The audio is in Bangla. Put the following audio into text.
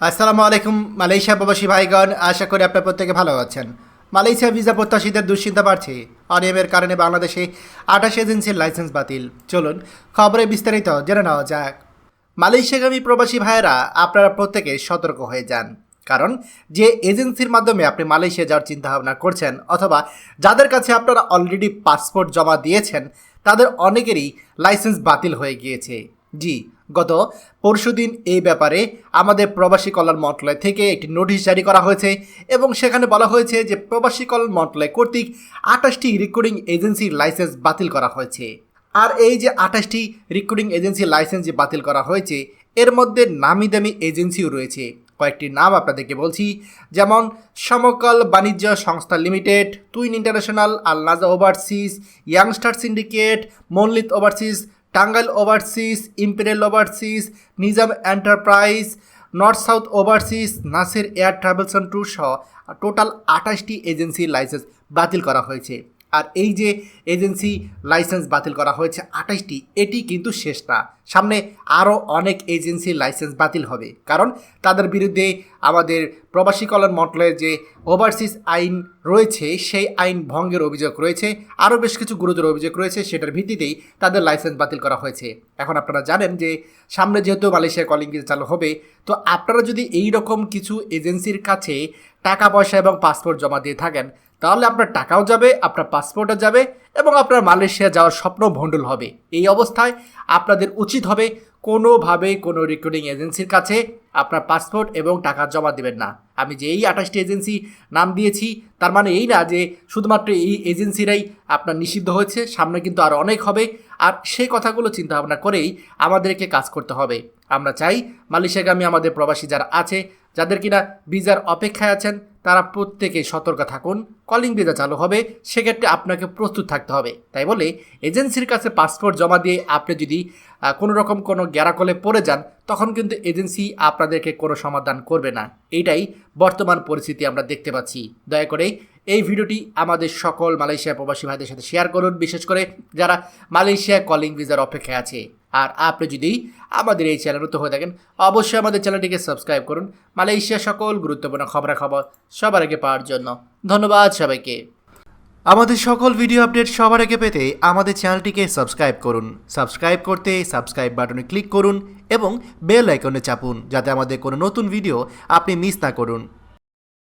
আসসালামু আলাইকুম, মালয়েশিয়া প্রবাসী ভাইগণ, আশা করি আপনার প্রত্যেকে ভালো আছেন। মালয়েশিয়া ভিসা প্রত্যাশীদের দুশ্চিন্তা বাড়ছে। অনিয়মের কারণে বাংলাদেশে আঠাশ এজেন্সির লাইসেন্স বাতিল। চলুন, খবরে বিস্তারিত জেনে নেওয়া যাক। মালয়েশিয়াগামী প্রবাসী ভাইয়েরা, আপনারা প্রত্যেকে সতর্ক হয়ে যান। কারণ, যে এজেন্সির মাধ্যমে আপনি মালয়েশিয়া যাওয়ার চিন্তাভাবনা করছেন, অথবা যাদের কাছে আপনারা অলরেডি পাসপোর্ট জমা দিয়েছেন, তাদের অনেকেরই লাইসেন্স বাতিল হয়ে গিয়েছে। জি গত পরশুদিন এই ব্যাপারে আমাদের প্রবাসী কল্যাণ মন্ত্রণালয় থেকে একটি নোটিশ জারি করা হয়েছে এবং সেখানে বলা হয়েছে যে প্রবাসী কল্যাণ মন্ত্রণালয় কর্তৃক আঠাশটি রেকর্ডিং এজেন্সির লাইসেন্স বাতিল করা হয়েছে। আর এই যে আঠাশটি রেকর্ডিং এজেন্সির লাইসেন্স যে বাতিল করা হয়েছে, এর মধ্যে নামি দামি এজেন্সিও রয়েছে। কয়েকটি নাম আপনাদেরকে বলছি, যেমন সমকল বাণিজ্য সংস্থা লিমিটেড টুইন ইন্টারন্যাশনাল আলনাজা overseas youngster syndicate মল্লিত overseas Tangail overseas, imperial overseas, Nizam enterprise, north south overseas, Naser air travels and tour সহ টোটাল আঠাশটি এজেন্সির লাইসেন্স বাতিল করা হয়েছে। আর এই যে এজেন্সি লাইসেন্স বাতিল করা হয়েছে আঠাশটি, এটি কিন্তু শেষ না। সামনে আরও অনেক এজেন্সি লাইসেন্স বাতিল হবে। কারণ তাদের বিরুদ্ধে আমাদের প্রবাসী কল্যাণ মন্ত্রণালয়ের যে ওভারসিজ আইন রয়েছে, সেই আইন ভঙ্গের অভিযোগ রয়েছে। আরও বেশ কিছু গুরুতর অভিযোগ রয়েছে, সেটার ভিত্তিতেই তাদের লাইসেন্স বাতিল করা হয়েছে। এখন আপনারা জানেন যে সামনে যেহেতু মালয়েশিয়া কলিং চালু হবে, তো আপনারা যদি এই রকম কিছু এজেন্সির কাছে টাকা পয়সা এবং পাসপোর্ট জমা দিয়ে থাকেন, তাহলে আপনার টাকাও যাবে, আপনার পাসপোর্টও যাবে এবং আপনার মালয়েশিয়া যাওয়ার স্বপ্ন ভণ্ডুল হবে। এই অবস্থায় আপনাদের উচিত হবে কোনোভাবে কোনো রিক্রুটিং এজেন্সির কাছে আপনার পাসপোর্ট এবং টাকা জমা দেবেন না। আমি যে এই আঠাশটি এজেন্সি নাম দিয়েছি, তার মানে এই না যে শুধুমাত্র এই এজেন্সিরাই আপনার নিষিদ্ধ হয়েছে, সামনে কিন্তু আর অনেক হবে। আর সেই কথাগুলো চিন্তা ভাবনা করেই আমাদেরকে কাজ করতে হবে। আমরা চাই মালয়েশিয়াগামী আমাদের প্রবাসী যারা আছে যাদের কিনা ভিসার অপেক্ষায় আছেন, তারা প্রত্যেকে সতর্ক থাকুন। কলিং ভিসা চালু হবে, সেক্ষেত্রে আপনাকে প্রস্তুত থাকতে হবে। তাই বলে এজেন্সির কাছে পাসপোর্ট জমা দিয়ে আপনি যদি কোনো রকম কোনো গ্যারাকলে পড়ে যান, তখন কিন্তু এজেন্সি আপনাদেরকে কোনো সমাধান করবে না। এইটাই বর্তমান পরিস্থিতি আমরা দেখতে পাচ্ছি। দয়া করে এই ভিডিওটি আমাদের সকল মালয়েশিয়া প্রবাসী ভাইদের সাথে শেয়ার করুন, বিশেষ করে যারা মালয়েশিয়া কলিং ভিসার অপেক্ষায় আছে। আর আপনি যদি আমাদের এই চ্যানেল নতুন হয়ে থাকেন, অবশ্যই আমাদের চ্যানেলটিকে সাবস্ক্রাইব করুন। মালয়েশিয়া সকল গুরুত্বপূর্ণ খবরাখবর সবার আগে পাওয়ার জন্য। ধন্যবাদ সবাইকে। আমাদের সকল ভিডিও আপডেট সবার আগে পেতে আমাদের চ্যানেলটিকে সাবস্ক্রাইব করুন। সাবস্ক্রাইব করতে সাবস্ক্রাইব বাটনে ক্লিক করুন এবং বেল আইকনে চাপুন যাতে আমাদের কোনো নতুন ভিডিও আপনি মিস না করুন।